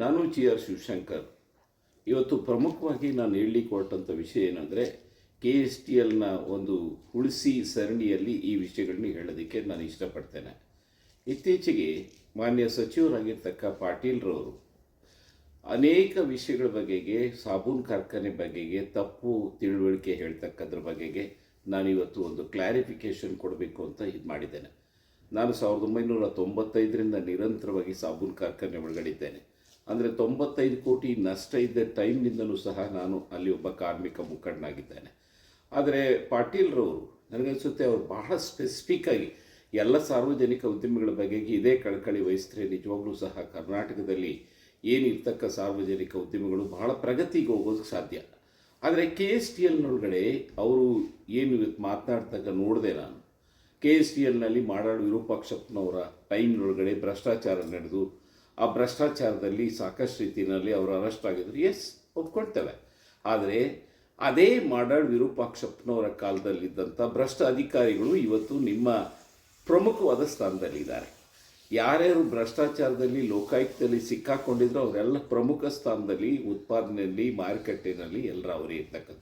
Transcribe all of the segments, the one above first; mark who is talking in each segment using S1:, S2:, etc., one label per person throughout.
S1: ನಾನು G R Shivashankar. ಇವತ್ತು ಪ್ರಮುಖವಾಗಿ ನಾನು ಹೇಳಲಿಕ್ಕೆ ವಿಷಯ ಏನಂದರೆ ಕೆ ಎಸ್ ಟಿ ಎಲ್ನ ಒಂದು ಉಳಿಸಿ ಸರಣಿಯಲ್ಲಿ ಈ ವಿಷಯಗಳನ್ನ ಹೇಳೋದಕ್ಕೆ ನಾನು ಇಷ್ಟಪಡ್ತೇನೆ. ಇತ್ತೀಚೆಗೆ ಮಾನ್ಯ ಸಚಿವರಾಗಿರ್ತಕ್ಕ ಪಾಟೀಲ್ರವರು ಅನೇಕ ವಿಷಯಗಳ ಬಗೆಗೆ, ಸಾಬೂನ್ ಕಾರ್ಖಾನೆ ಬಗೆಗೆ, ತಪ್ಪು ತಿಳುವಳಿಕೆ ಹೇಳ್ತಕ್ಕದ್ರ ಬಗೆಗೆ ನಾನಿವತ್ತು ಒಂದು ಕ್ಲಾರಿಫಿಕೇಷನ್ ಕೊಡಬೇಕು ಅಂತ ಇದು ಮಾಡಿದ್ದೇನೆ. ನಾನು ಸಾವಿರದ ಒಂಬೈನೂರ ತೊಂಬತ್ತೈದರಿಂದ ನಿರಂತರವಾಗಿ ಸಾಬೂನ್ ಕಾರ್ಖಾನೆ ಒಳಗಡಿದ್ದೇನೆ ಅಂದರೆ ತೊಂಬತ್ತೈದು ಕೋಟಿ ನಷ್ಟ ಇದ್ದ ಟೈಮ್ನಿಂದಲೂ ಸಹ ನಾನು ಅಲ್ಲಿ ಒಬ್ಬ ಕಾರ್ಮಿಕ ಮುಖಂಡನಾಗಿದ್ದೇನೆ. ಆದರೆ ಪಾಟೀಲ್ರವರು, ನನಗನ್ಸುತ್ತೆ ಅವರು ಬಹಳ ಸ್ಪೆಸಿಫಿಕ್ ಆಗಿ ಎಲ್ಲ ಸಾರ್ವಜನಿಕ ಉದ್ಯಮಿಗಳ ಬಗೆಗೆ ಇದೇ ಕಳಕಳಿ ವಹಿಸಿದ್ರೆ ನಿಜವಾಗ್ಲೂ ಸಹ ಕರ್ನಾಟಕದಲ್ಲಿ ಏನಿರ್ತಕ್ಕ ಸಾರ್ವಜನಿಕ ಉದ್ಯಮಿಗಳು ಬಹಳ ಪ್ರಗತಿಗೆ ಹೋಗೋದಕ್ಕೆ ಸಾಧ್ಯ. ಆದರೆ ಕೆ ಎಸ್ ಟಿ ಎಲ್ನೊಳಗಡೆ ಅವರು ಏನು ಇವತ್ತು ಮಾತನಾಡ್ತಕ್ಕ ನೋಡಿದೆ ನಾನು. ಕೆ ಎಸ್ ಟಿ ಎಲ್ನಲ್ಲಿ ಮಾಡಾಳು ವಿರೂಪಾಕ್ಷಪ್ಪನವರ ಟೈಮ್ನೊಳಗಡೆ ಭ್ರಷ್ಟಾಚಾರ ನಡೆದು ಆ ಭ್ರಷ್ಟಾಚಾರದಲ್ಲಿ ಸಾಕಷ್ಟು ರೀತಿಯಲ್ಲಿ ಅವರು ಅರೆಸ್ಟ್ ಆಗಿದ್ರು. ಎಸ್ ಒಪ್ಕೊಳ್ತೇವೆ. ಆದರೆ ಅದೇ ಮಾಡಾಳ್ ವಿರೂಪಾಕ್ಷಪ್ಪನವರ ಕಾಲದಲ್ಲಿದ್ದಂಥ ಭ್ರಷ್ಟ ಅಧಿಕಾರಿಗಳು ಇವತ್ತು ನಿಮ್ಮ ಪ್ರಮುಖವಾದ ಸ್ಥಾನದಲ್ಲಿದ್ದಾರೆ. ಯಾರ್ಯಾರು ಭ್ರಷ್ಟಾಚಾರದಲ್ಲಿ ಲೋಕಾಯುಕ್ತದಲ್ಲಿ ಸಿಕ್ಕಾಕೊಂಡಿದ್ರು ಅವರೆಲ್ಲ ಪ್ರಮುಖ ಸ್ಥಾನದಲ್ಲಿ, ಉತ್ಪಾದನೆಯಲ್ಲಿ ಮಾರುಕಟ್ಟೆಯಲ್ಲಿ ಎಲ್ಲರ ಅವರೇ ಇರ್ತಕ್ಕಂಥ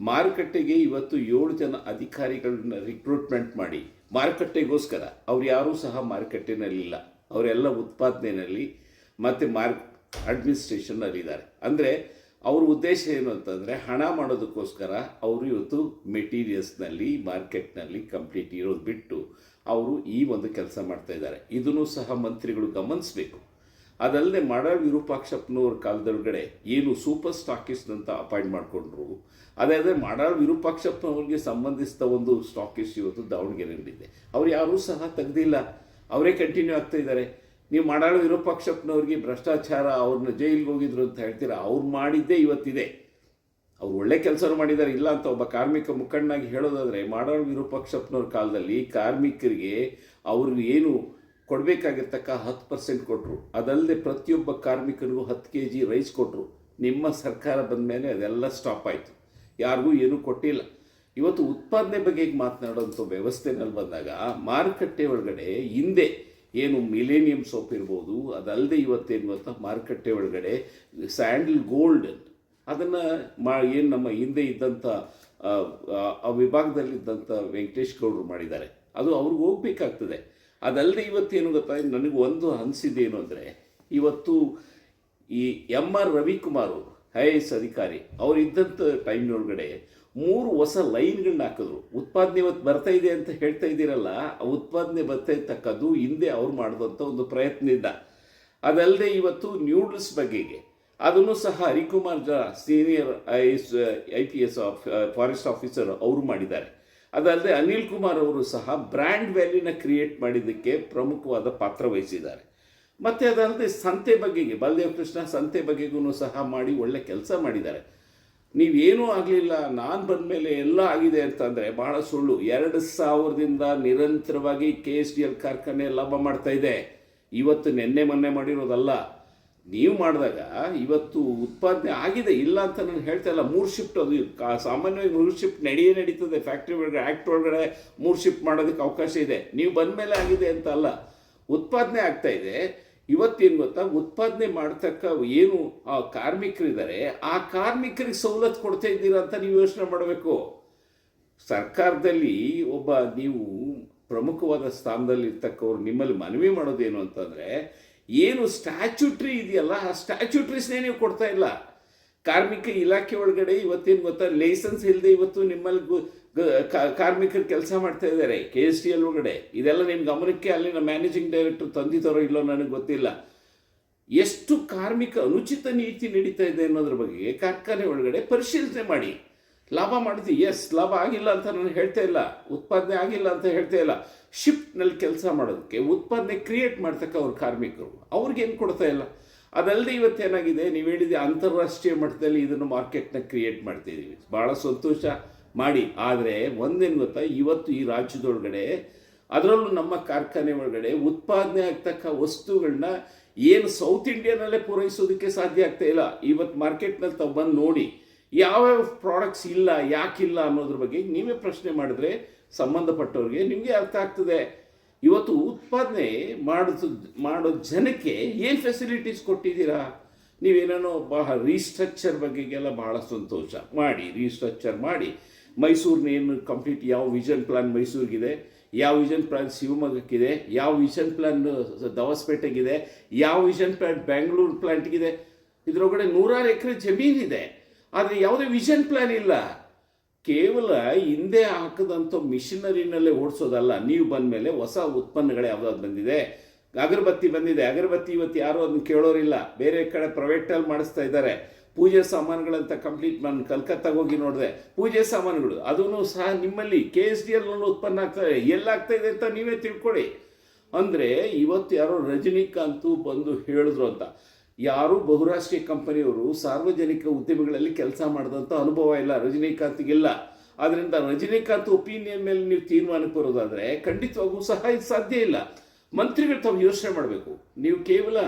S1: ಮಾರುಕಟ್ಟೆಗೆ ಇವತ್ತು ಏಳು ಜನ ಅಧಿಕಾರಿಗಳನ್ನ ರಿಕ್ರೂಟ್ಮೆಂಟ್ ಮಾಡಿ, ಮಾರುಕಟ್ಟೆಗೋಸ್ಕರ. ಅವ್ರು ಯಾರೂ ಸಹ ಮಾರುಕಟ್ಟೆನಲ್ಲಿಲ್ಲ. ಅವರೆಲ್ಲ ಉತ್ಪಾದನೆಯಲ್ಲಿ ಮತ್ತು ಮಾರ್ ಅಡ್ಮಿನಿಸ್ಟ್ರೇಷನ್ನಲ್ಲಿದ್ದಾರೆ. ಅಂದರೆ ಅವ್ರ ಉದ್ದೇಶ ಏನು ಅಂತಂದರೆ ಹಣ ಮಾಡೋದಕ್ಕೋಸ್ಕರ ಅವರು ಇವತ್ತು ಮೆಟೀರಿಯಲ್ಸ್ನಲ್ಲಿ, ಮಾರ್ಕೆಟ್ನಲ್ಲಿ ಕಂಪ್ಲೀಟ್ ಇರೋದು ಬಿಟ್ಟು ಅವರು ಈ ಒಂದು ಕೆಲಸ ಮಾಡ್ತಾ ಇದ್ದಾರೆ. ಇದನ್ನು ಸಹ ಮಂತ್ರಿಗಳು ಗಮನಿಸಬೇಕು. ಅದಲ್ಲದೆ ಮಾಡ ವಿರೂಪಾಕ್ಷಪ್ಪನವ್ರ ಕಾಲದೊಳಗಡೆ ಏನು ಸೂಪರ್ ಸ್ಟಾಕಿಸ್ಟ್ ಅಂತ ಅಪಾಯಿಂಟ್ ಮಾಡಿಕೊಂಡ್ರು, ಅದೇ ಅದೇ ಮಾಡಾಳ್ ವಿರೂಪಾಕ್ಷಪ್ಪನವ್ರಿಗೆ ಸಂಬಂಧಿಸಿದ ಒಂದು ಸ್ಟಾಕಿಸ್ಟ್ ಇವತ್ತು ದಾವಣಗೆರೆಯಲ್ಲಿದೆ. ಅವ್ರು ಯಾರೂ ಸಹ ತೆಗೆದಿಲ್ಲ. ಅವರೇ ಕಂಟಿನ್ಯೂ ಆಗ್ತಾ ಇದ್ದಾರೆ. ನೀವು ಮಾಡಾಳು ವಿರೂಪಾಕ್ಷಪ್ಪನವ್ರಿಗೆ ಭ್ರಷ್ಟಾಚಾರ, ಅವ್ರನ್ನ ಜೈಲಿಗೆ ಹೋಗಿದ್ರು ಅಂತ ಹೇಳ್ತೀರಾ? ಅವ್ರು ಮಾಡಿದ್ದೇ ಇವತ್ತಿದೆ. ಅವ್ರು ಒಳ್ಳೆ ಕೆಲಸ ಮಾಡಿದ್ದಾರೆ. ಇಲ್ಲ ಅಂತ ಒಬ್ಬ ಕಾರ್ಮಿಕ ಮುಖಂಡನಾಗಿ ಹೇಳೋದಾದರೆ, ಮಾಡಾಳು ವಿರೂಪಾಕ್ಷಪ್ಪನವ್ರ ಕಾಲದಲ್ಲಿ ಕಾರ್ಮಿಕರಿಗೆ ಅವ್ರಿಗೆ ಏನು ಕೊಡಬೇಕಾಗಿರ್ತಕ್ಕ ಹತ್ತು ಪರ್ಸೆಂಟ್ ಕೊಟ್ಟರು ಅದಲ್ಲದೆ ಪ್ರತಿಯೊಬ್ಬ ಕಾರ್ಮಿಕರಿಗೂ ಹತ್ತು ಕೆ ಜಿ ರೈಸ್ ಕೊಟ್ಟರು ನಿಮ್ಮ ಸರ್ಕಾರ ಬಂದ ಮೇಲೆ ಅದೆಲ್ಲ ಸ್ಟಾಪ್ ಆಯಿತು. ಯಾರಿಗೂ ಏನೂ ಕೊಟ್ಟಿಲ್ಲ. ಇವತ್ತು ಉತ್ಪಾದನೆ ಬಗ್ಗೆ ಮಾತನಾಡೋಂಥ ವ್ಯವಸ್ಥೆನಲ್ಲಿ ಬಂದಾಗ ಮಾರುಕಟ್ಟೆ ಒಳಗಡೆ ಹಿಂದೆ ಏನು ಮಿಲೇನಿಯಂ ಸೋಪ್ ಇರ್ಬೋದು ಅದಲ್ಲದೆ ಇವತ್ತೇನು ಗೊತ್ತಾ? ಮಾರುಕಟ್ಟೆ ಒಳಗಡೆ ಸ್ಯಾಂಡಲ್ ಗೋಲ್ಡ್ ಅದನ್ನು ಮಾ ಏನು ನಮ್ಮ ಹಿಂದೆ ಇದ್ದಂಥ ಆ, ವಿಭಾಗದಲ್ಲಿದ್ದಂಥ ವೆಂಕಟೇಶ್ ಗೌಡರು ಮಾಡಿದ್ದಾರೆ. ಅದು ಅವ್ರಿಗೆ ಹೋಗ್ಬೇಕಾಗ್ತದೆ. ಅದಲ್ಲದೆ ಇವತ್ತೇನು ಗೊತ್ತಾ? ನನಗೆ ಒಂದು ಅನಿಸಿದ್ದೇನು ಅಂದರೆ ಇವತ್ತು ಈ M R Ravikumar I A S ಅಧಿಕಾರಿ ಅವರಿದ್ದಂಥ ಟೈಮ್ನೊಳಗಡೆ ಮೂರು ಹೊಸ ಲೈನ್ಗಳನ್ನ ಹಾಕಿದ್ರು. ಉತ್ಪಾದನೆ ಇವತ್ತು ಬರ್ತಾ ಇದೆ ಅಂತ ಹೇಳ್ತಾ ಇದ್ದೀರಲ್ಲ, ಆ ಉತ್ಪಾದನೆ ಬರ್ತಾ ಇರ್ತಕ್ಕದ್ದು ಹಿಂದೆ ಅವ್ರು ಮಾಡಿದಂಥ ಒಂದು ಪ್ರಯತ್ನದಿಂದ. ಅದಲ್ಲದೆ ಇವತ್ತು ನ್ಯೂಡಲ್ಸ್ ಬಗ್ಗೆಗೆ. ಅದನ್ನು ಸಹ ಹರಿಕುಮಾರ್ ಜಾ senior I S I P S of forest officer ಅವರು ಮಾಡಿದ್ದಾರೆ. ಅದಲ್ಲದೆ ಅನಿಲ್ ಕುಮಾರ್ ಅವರು ಸಹ ಬ್ರ್ಯಾಂಡ್ ವ್ಯಾಲ್ಯೂನ ಕ್ರಿಯೇಟ್ ಮಾಡಿದ್ದಕ್ಕೆ ಪ್ರಮುಖವಾದ ಪಾತ್ರ ವಹಿಸಿದ್ದಾರೆ. ಮತ್ತು ಅದಲ್ಲದೆ ಸಂತೆ ಬಗ್ಗೆಗೆ, ಬಲದೇವ್ ಕೃಷ್ಣ ಸಂತೆ ಬಗ್ಗೆಗೂ ಸಹ ಮಾಡಿ ಒಳ್ಳೆ ಕೆಲಸ ಮಾಡಿದ್ದಾರೆ. ನೀವೇನೂ ಆಗಲಿಲ್ಲ, ನಾನು ಬಂದ ಮೇಲೆ ಎಲ್ಲ ಆಗಿದೆ ಅಂತಂದರೆ ಬಹಳ ಸುಳ್ಳು. ಎರಡು ಸಾವಿರದಿಂದ ನಿರಂತರವಾಗಿ ಕೆ ಎಸ್ ಡಿ ಎಲ್ ಕಾರ್ಖಾನೆ ಲಾಭ ಮಾಡ್ತಾ ಇದೆ. ಇವತ್ತು ನಿನ್ನೆ ಮೊನ್ನೆ ಮಾಡಿರೋದಲ್ಲ. ನೀವು ಮಾಡಿದಾಗ ಇವತ್ತು ಉತ್ಪಾದನೆ ಆಗಿದೆ, ಇಲ್ಲ ಅಂತ ನಾನು ಹೇಳ್ತಾ ಇಲ್ಲ. ಮೂರು ಶಿಫ್ಟ್ ಅದು. ಸಾಮಾನ್ಯವಾಗಿ ಮೂರು ಶಿಫ್ಟ್ ನಡೆಯೇ ನಡೀತದೆ. ಫ್ಯಾಕ್ಟ್ರಿ ಒಳಗಡೆ ಆ್ಯಕ್ಟ್ ಒಳಗಡೆ ಮೂರು ಶಿಫ್ಟ್ ಮಾಡೋದಕ್ಕೆ ಅವಕಾಶ ಇದೆ. ನೀವು ಬಂದ ಮೇಲೆ ಆಗಿದೆ ಅಂತ ಅಲ್ಲ. ಉತ್ಪಾದನೆ ಆಗ್ತಾ ಇದೆ. ಇವತ್ತೇನು ಗೊತ್ತಾ? ಉತ್ಪಾದನೆ ಮಾಡ್ತಕ್ಕ ಏನು, ಆ ಕಾರ್ಮಿಕರಿದ್ದಾರೆ ಆ ಕಾರ್ಮಿಕರಿಗೆ ಸವಲತ್ತು ಕೊಡ್ತಾ ಇದ್ದೀರಾ ಅಂತ ನೀವು ಯೋಚನೆ ಮಾಡಬೇಕು. ಸರ್ಕಾರದಲ್ಲಿ ಒಬ್ಬ ನೀವು ಪ್ರಮುಖವಾದ ಸ್ಥಾನದಲ್ಲಿ ಇರ್ತಕ್ಕವ್ರು ನಿಮ್ಮಲ್ಲಿ ಮನವಿ ಮಾಡೋದೇನು ಅಂತಂದರೆ, ಏನು ಸ್ಟ್ಯಾಚ್ಯೂಟ್ರಿ ಇದೆಯಲ್ಲ, ಆ ಸ್ಟ್ಯಾಚ್ಯೂಟ್ರೀಸ್ನೇ ನೀವು ಕೊಡ್ತಾ ಇಲ್ಲ. ಕಾರ್ಮಿಕ ಇಲಾಖೆ ಒಳಗಡೆ ಇವತ್ತೇನು ಗೊತ್ತಾ? ಲೈಸೆನ್ಸ್ ಇಲ್ಲದೆ ಇವತ್ತು ನಿಮ್ಮಲ್ಲಿ ಕಾರ್ಮಿಕರು ಕೆಲಸ ಮಾಡ್ತಾ ಇದ್ದಾರೆ ಕೆ ಎಸ್ ಟಿ ಎಲ್ ಒಳಗಡೆ. ಇದೆಲ್ಲ ನಿಮ್ಮ ಗಮನಕ್ಕೆ ಅಲ್ಲಿನ ಮ್ಯಾನೇಜಿಂಗ್ ಡೈರೆಕ್ಟರ್ ತಂದಿದ್ದಾರೋ ಇಲ್ಲೋ ನನಗೆ ಗೊತ್ತಿಲ್ಲ. ಎಷ್ಟು ಕಾರ್ಮಿಕ ಅನುಚಿತ ನೀತಿ ನಡೀತಾ ಇದೆ ಅನ್ನೋದ್ರ ಬಗ್ಗೆ ಕಾರ್ಖಾನೆ ಒಳಗಡೆ ಪರಿಶೀಲನೆ ಮಾಡಿ. ಲಾಭ ಮಾಡಿದ್ವಿ ಎಸ್ ಲಾಭ ಆಗಿಲ್ಲ ಅಂತ ನಾನು ಹೇಳ್ತಾ ಇಲ್ಲ. ಉತ್ಪಾದನೆ ಆಗಿಲ್ಲ ಅಂತ ಹೇಳ್ತಾ ಇಲ್ಲ. ಶಿಫ್ಟ್ನಲ್ಲಿ ಕೆಲಸ ಮಾಡೋದಕ್ಕೆ, ಉತ್ಪಾದನೆ ಕ್ರಿಯೇಟ್ ಮಾಡ್ತಕ್ಕ ಅವ್ರ ಕಾರ್ಮಿಕರು. ಅವ್ರಿಗೇನು ಕೊಡ್ತಾ ಇಲ್ಲ? ಅದಲ್ಲದೆ ಇವತ್ತೇನಾಗಿದೆ ನೀವು ಹೇಳಿದ ಅಂತಾರಾಷ್ಟ್ರೀಯ ಮಟ್ಟದಲ್ಲಿ ಇದನ್ನು ಮಾರ್ಕೆಟ್ನ ಕ್ರಿಯೇಟ್ ಮಾಡ್ತಿದ್ದೀವಿ. ಭಾಳ ಸಂತೋಷ ಮಾಡಿ. ಆದರೆ ಒಂದೇನು ಗೊತ್ತಾ, ಇವತ್ತು ಈ ರಾಜ್ಯದೊಳಗಡೆ, ಅದರಲ್ಲೂ ನಮ್ಮ ಕಾರ್ಖಾನೆ ಒಳಗಡೆ ಉತ್ಪಾದನೆ ಆಗ್ತಕ್ಕ ವಸ್ತುಗಳನ್ನ ಏನು ಸೌತ್ ಇಂಡಿಯಾನಲ್ಲೇ ಪೂರೈಸೋದಕ್ಕೆ ಸಾಧ್ಯ ಆಗ್ತಾ ಇಲ್ಲ. ಇವತ್ತು ಮಾರ್ಕೆಟ್ನಲ್ಲಿ ತಾವು ಬಂದು ನೋಡಿ, ಯಾವ್ಯಾವ ಪ್ರಾಡಕ್ಟ್ಸ್ ಇಲ್ಲ, ಯಾಕಿಲ್ಲ ಅನ್ನೋದ್ರ ಬಗ್ಗೆ ನೀವೇ ಪ್ರಶ್ನೆ ಮಾಡಿದ್ರೆ ಸಂಬಂಧಪಟ್ಟವ್ರಿಗೆ ನಿಮಗೆ ಅರ್ಥ ಆಗ್ತದೆ. ಇವತ್ತು ಉತ್ಪಾದನೆ ಮಾಡೋದು, ಮಾಡೋ ಜನಕ್ಕೆ ಏನು ಫೆಸಿಲಿಟೀಸ್ ಕೊಟ್ಟಿದ್ದೀರಾ? ನೀವೇನೇನೋ ಬಹಳ ರೀಸ್ಟ್ರಕ್ಚರ್ ಬಗ್ಗೆಗೆಲ್ಲ ಬಹಳ ಸಂತೋಷ. ಮಾಡಿ ರೀಸ್ಟ್ರಕ್ಚರ್ ಮಾಡಿ. ಮೈಸೂರಿನ ಏನು ಕಂಪ್ಲೀಟ್ ಯಾವ ವಿಷನ್ ಪ್ಲಾನ್ ಮೈಸೂರಿಗಿದೆ, ಯಾವ ವಿಷನ್ ಪ್ಲಾನ್ ಶಿವಮೊಗ್ಗಕ್ಕಿದೆ, ಯಾವ ವಿಷನ್ ಪ್ಲಾನ್ ದವಸ್ಪೇಟೆಗಿದೆ, ಯಾವ ವಿಷನ್ ಪ್ಲಾನ್ ಬ್ಯಾಂಗ್ಳೂರು ಪ್ಲಾಂಟ್ಗಿದೆ ಇದರೊಳಗಡೆ ನೂರಾರು ಎಕರೆ ಜಮೀನಿದೆ. ಆದರೆ ಯಾವುದೇ ವಿಷನ್ ಪ್ಲಾನ್ ಇಲ್ಲ. ಕೇವಲ ಹಿಂದೆ ಹಾಕದಂಥ ಮಿಷಿನರಿನಲ್ಲೇ ಓಡಿಸೋದಲ್ಲ, ನೀವು ಬಂದ ಮೇಲೆ ಹೊಸ ಉತ್ಪನ್ನಗಳು ಯಾವ್ದಾದ್ರು ಬಂದಿದೆ. ಅಗರಬತ್ತಿ ಬಂದಿದೆ. ಅಗರಬತ್ತಿ ಇವತ್ತು ಯಾರೂ ಅದನ್ನ ಕೇಳೋರಿಲ್ಲ. ಬೇರೆ ಕಡೆ ಪ್ರೈವೇಟಲ್ಲಿ ಮಾಡಿಸ್ತಾ ಇದ್ದಾರೆ. ಪೂಜೆ ಸಾಮಾನುಗಳಂತ ಕಂಪ್ಲೀಟ್ ನಾನು ಕಲ್ಕತ್ತಾಗ ಹೋಗಿ ನೋಡಿದೆ. ಪೂಜೆ ಸಾಮಾನುಗಳು ಅದೂ ಸಹ ನಿಮ್ಮಲ್ಲಿ ಕೆ ಎಸ್ ಡಿ ಎಲ್ ಉತ್ಪನ್ನ ಆಗ್ತದೆ ಎಲ್ಲಾಗ್ತಾ ಇದೆ ಅಂತ ನೀವೇ ತಿಳ್ಕೊಳ್ಳಿ ಅಂದರೆ ಇವತ್ತು ಯಾರೋ ರಜನಿಕಾಂತು ಬಂದು ಹೇಳಿದ್ರು ಅಂತ. ಯಾರು ಬಹುರಾಷ್ಟ್ರೀಯ ಕಂಪನಿಯವರು ಸಾರ್ವಜನಿಕ ಉದ್ಯಮಗಳಲ್ಲಿ ಕೆಲಸ ಮಾಡಿದಂಥ ಅನುಭವ ಇಲ್ಲ, ರಜನಿಕಾಂತ್ಗಿಲ್ಲ. ಆದ್ದರಿಂದ ರಜನಿಕಾಂತ್ ಒಪಿನಿಯನ್ ಮೇಲೆ ನೀವು ತೀರ್ಮಾನಕ್ಕೆ ಬರೋದಾದರೆ ಖಂಡಿತವಾಗೂ ಸಹ ಇದು ಸಾಧ್ಯ ಇಲ್ಲ. ಮಂತ್ರಿಗಳು ತಾವು ಯೋಚನೆ ಮಾಡಬೇಕು. ನೀವು ಕೇವಲ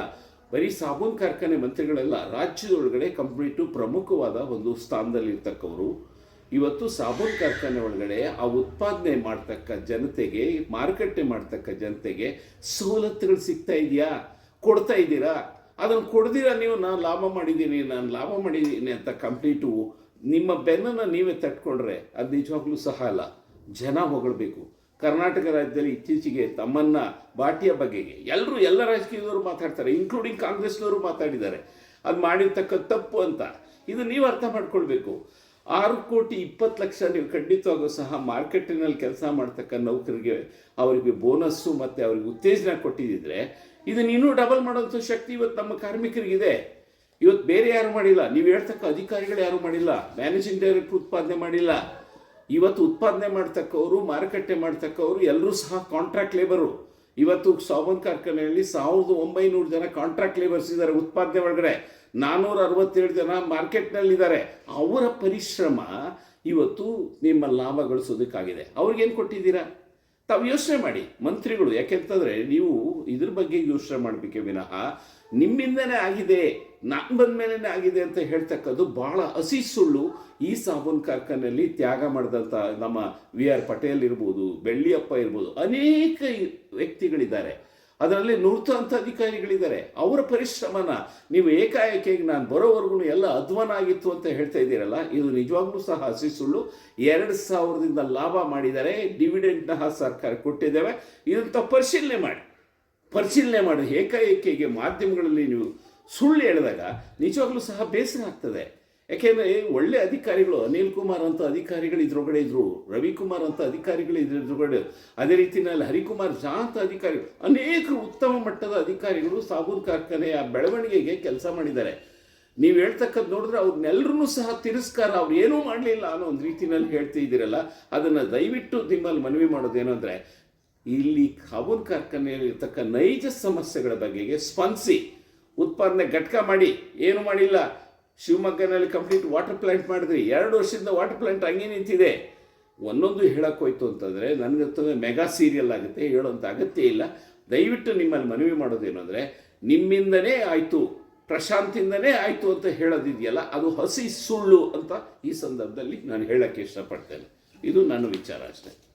S1: ಬರೀ ಸಾಬೂನು ಕಾರ್ಖಾನೆ ಮಂತ್ರಿಗಳೆಲ್ಲ, ರಾಜ್ಯದೊಳಗಡೆ ಕಂಪ್ಲೀಟು ಪ್ರಮುಖವಾದ ಒಂದು ಸ್ಥಾನದಲ್ಲಿರ್ತಕ್ಕವರು. ಇವತ್ತು ಸಾಬೂನು ಕಾರ್ಖಾನೆ ಒಳಗಡೆ ಆ ಉತ್ಪಾದನೆ ಮಾಡ್ತಕ್ಕ ಜನತೆಗೆ, ಮಾರುಕಟ್ಟೆ ಮಾಡ್ತಕ್ಕ ಜನತೆಗೆ ಸವಲತ್ತುಗಳು ಸಿಗ್ತಾ ಇದೆಯಾ? ಕೊಡ್ತಾ ಇದ್ದೀರಾ? ಅದನ್ನು ಕೊಡ್ದಿರ ನೀವು, ನಾನು ಲಾಭ ಮಾಡಿದ್ದೀನಿ, ನಾನು ಲಾಭ ಮಾಡಿದ್ದೀನಿ ಅಂತ ಕಂಪ್ಲೀಟು ನಿಮ್ಮ ಬೆನ್ನನ್ನು ನೀವೇ ತಟ್ಕೊಂಡ್ರೆ ಅದು ನಿಜವಾಗ್ಲೂ ಸಹ ಅಲ್ಲ. ಜನ ಹೊಗಳಬೇಕು. ಕರ್ನಾಟಕ ರಾಜ್ಯದಲ್ಲಿ ಇತ್ತೀಚೆಗೆ ತಮ್ಮನ್ನ ಬಾಟಿಯ ಬಗೆಗೆ ಎಲ್ಲರೂ ಎಲ್ಲ ರಾಜಕೀಯದವರು ಮಾತಾಡ್ತಾರೆ ಇನ್ಕ್ಲೂಡಿಂಗ್ ಕಾಂಗ್ರೆಸ್ನವರು ಮಾತಾಡಿದ್ದಾರೆ. ಅದು ಮಾಡಿರ್ತಕ್ಕ ತಪ್ಪು ಅಂತ. ಇದು ನೀವು ಅರ್ಥ ಮಾಡ್ಕೊಳ್ಬೇಕು. ಆರು ಕೋಟಿ ಇಪ್ಪತ್ತು ಲಕ್ಷ ನೀವು ಖಂಡಿತವಾಗೂ ಸಹ ಮಾರ್ಕೆಟಿನಲ್ಲಿ ಕೆಲಸ ಮಾಡ್ತಕ್ಕ ನೌಕರಿಗೆ ಅವರಿಗೆ ಬೋನಸ್ಸು ಮತ್ತು ಅವ್ರಿಗೆ ಉತ್ತೇಜನ ಕೊಟ್ಟಿದ್ದಿದ್ರೆ ಇದನ್ನ ಇನ್ನೂ ಡಬಲ್ ಮಾಡೋಂಥ ಶಕ್ತಿ ಇವತ್ತು ನಮ್ಮ ಕಾರ್ಮಿಕರಿಗಿದೆ. ಇವತ್ತು ಬೇರೆ ಯಾರು ಮಾಡಿಲ್ಲ. ನೀವು ಹೇಳ್ತಕ್ಕ ಅಧಿಕಾರಿಗಳು ಯಾರು ಮಾಡಿಲ್ಲ. ಮ್ಯಾನೇಜಿಂಗ್ ಡೈರೆಕ್ಟರ್ ಉತ್ಪಾದನೆ ಮಾಡಿಲ್ಲ. ಇವತ್ತು ಉತ್ಪಾದನೆ ಮಾಡ್ತಕ್ಕವರು, ಮಾರುಕಟ್ಟೆ ಮಾಡ್ತಕ್ಕವರು ಎಲ್ಲರೂ ಸಹ ಕಾಂಟ್ರಾಕ್ಟ್ ಲೇಬರು ಇವತ್ತು ಸಾಬೂನ್ ಕಾರ್ಖಾನೆಯಲ್ಲಿ ಸಾವಿರದ ಒಂಬೈನೂರು ಜನ ಕಾಂಟ್ರಾಕ್ಟ್ ಲೇಬರ್ಸ್ ಇದ್ದಾರೆ ಉತ್ಪಾದನೆ ಒಳಗಡೆ. ನಾನ್ನೂರ ಅರವತ್ತೇಳು ಜನ ಮಾರ್ಕೆಟ್ನಲ್ಲಿದ್ದಾರೆ ಅವರ ಪರಿಶ್ರಮ ಇವತ್ತು ನಿಮ್ಮ ಲಾಭ ಗಳಿಸೋದಕ್ಕಾಗಿದೆ. ಅವ್ರಿಗೇನು ಕೊಟ್ಟಿದ್ದೀರಾ? ತಾವು ಯೋಚನೆ ಮಾಡಿ, ಮಂತ್ರಿಗಳು ಯಾಕೆಂತಂದರೆ ನೀವು ಇದ್ರ ಬಗ್ಗೆ ಯೋಚನೆ ಮಾಡಬೇಕೆ ವಿನಃ ನಿಮ್ಮಿಂದನೇ ಆಗಿದೆ, ನಾನು ಬಂದ ಮೇಲೇ ಆಗಿದೆ ಅಂತ ಹೇಳ್ತಕ್ಕದ್ದು ಬಹಳ ಹಸಿ ಸುಳ್ಳು ಈ ಸಾಬೂನ್ ಕಾರ್ಖಾನೆಯಲ್ಲಿ ತ್ಯಾಗ ಮಾಡಿದಂಥ ನಮ್ಮ ವಿ ಆರ್ ಪಟೇಲ್ ಇರ್ಬೋದು, ಬೆಳ್ಳಿಯಪ್ಪ ಇರ್ಬೋದು, ಅನೇಕ ವ್ಯಕ್ತಿಗಳಿದ್ದಾರೆ. ಅದರಲ್ಲಿ ನೂರ್ತಂಥ ಅಧಿಕಾರಿಗಳಿದ್ದಾರೆ ಅವರ ಪರಿಶ್ರಮನ ನೀವು ಏಕಾಏಕಿಯಾಗಿ ನಾನು ಬರೋವರೆಗೂ ಎಲ್ಲ ಅಧ್ವಾನ ಆಗಿತ್ತು ಅಂತ ಹೇಳ್ತಾ ಇದ್ದೀರಲ್ಲ, ಇದು ನಿಜವಾಗ್ಲೂ ಸಹ ಹಸಿ ಸುಳ್ಳು. ಎರಡು ಸಾವಿರದಿಂದ ಲಾಭ ಮಾಡಿದ್ದಾರೆ ಡಿವಿಡೆಂಟ್ನ ಸರ್ಕಾರ ಕೊಟ್ಟಿದ್ದೇವೆ. ಇದನ್ನು ಪರಿಶೀಲನೆ ಮಾಡಿ. ಪರಿಶೀಲನೆ ಮಾಡಿ ಏಕಾಏಕಿಗೆ ಮಾಧ್ಯಮಗಳಲ್ಲಿ ನೀವು ಸುಳ್ಳು ಹೇಳಿದಾಗ ನಿಜವಾಗ್ಲೂ ಸಹ ಬೇಸರ ಆಗ್ತದೆ. ಯಾಕೆಂದರೆ ಒಳ್ಳೆ ಅಧಿಕಾರಿಗಳು, ಅನಿಲ್ ಕುಮಾರ್ ಅಂತ ಅಧಿಕಾರಿಗಳು ಇದ್ರೊಳಗಡೆ ಇದ್ರು ರವಿಕುಮಾರ್ ಅಂತ ಅಧಿಕಾರಿಗಳು ಇದ್ರೊಳಗಡೆ, ಅದೇ ರೀತಿಯಲ್ಲಿ ಹರಿಕುಮಾರ್ ಝಾ ಅಂತ ಅಧಿಕಾರಿಗಳು, ಅನೇಕ ಉತ್ತಮ ಮಟ್ಟದ ಅಧಿಕಾರಿಗಳು ಸಾಬೂನ್ ಕಾರ್ಖಾನೆಯ ಬೆಳವಣಿಗೆಗೆ ಕೆಲಸ ಮಾಡಿದ್ದಾರೆ. ನೀವು ಹೇಳ್ತಕ್ಕದ್ದು ನೋಡಿದ್ರೆ ಅವ್ರನ್ನೆಲ್ಲರೂ ಸಹ ತಿರಸ್ಕಾರ, ಅವ್ರು ಏನೂ ಮಾಡಲಿಲ್ಲ ಅನ್ನೋ ಒಂದು ರೀತಿಯಲ್ಲಿ ಹೇಳ್ತಾ ಇದ್ದೀರಲ್ಲ, ಅದನ್ನು ದಯವಿಟ್ಟು ನಿಮ್ಮಲ್ಲಿ ಮನವಿ ಮಾಡೋದೇನು ಅಂದರೆ, ಇಲ್ಲಿ ಸಾಬೂನ್ ಕಾರ್ಖಾನೆಯಲ್ಲಿರ್ತಕ್ಕ ನೈಜ ಸಮಸ್ಯೆಗಳ ಬಗೆಗೆ ಸ್ಪಂದಿಸಿ, ಉತ್ಪಾದನೆ ಘಟಕ ಮಾಡಿ, ಏನು ಮಾಡಿಲ್ಲ ಶಿವಮೊಗ್ಗನಲ್ಲಿ ಕಂಪ್ಲೀಟ್ ವಾಟರ್ ಪ್ಲಾಂಟ್ ಮಾಡಿದ್ರಿ. ಎರಡು ವರ್ಷದಿಂದ ವಾಟರ್ ಪ್ಲಾಂಟ್ ಹಂಗೆ ನಿಂತಿದೆ. ಒಂದೊಂದು ಹೇಳೋಕ್ಕೋಯ್ತು ಅಂತಂದರೆ ನನಗಂತಂದರೆ ಮೆಗಾ ಸೀರಿಯಲ್ ಆಗುತ್ತೆ ಹೇಳೋಂಥ ಅಗತ್ಯ ಇಲ್ಲ. ದಯವಿಟ್ಟು ನಿಮ್ಮಲ್ಲಿ ಮನವಿ ಮಾಡೋದೇನು ಅಂದರೆ, ನಿಮ್ಮಿಂದನೇ ಆಯಿತು, ಪ್ರಶಾಂತಿಂದನೇ ಆಯಿತು ಅಂತ ಹೇಳೋದಿದೆಯಲ್ಲ, ಅದು ಹಸಿ ಸುಳ್ಳು ಅಂತ ಈ ಸಂದರ್ಭದಲ್ಲಿ ನಾನು ಹೇಳೋಕ್ಕೆ ಇಷ್ಟಪಡ್ತೇನೆ. ಇದು ನನ್ನ ವಿಚಾರ ಅಷ್ಟೇ.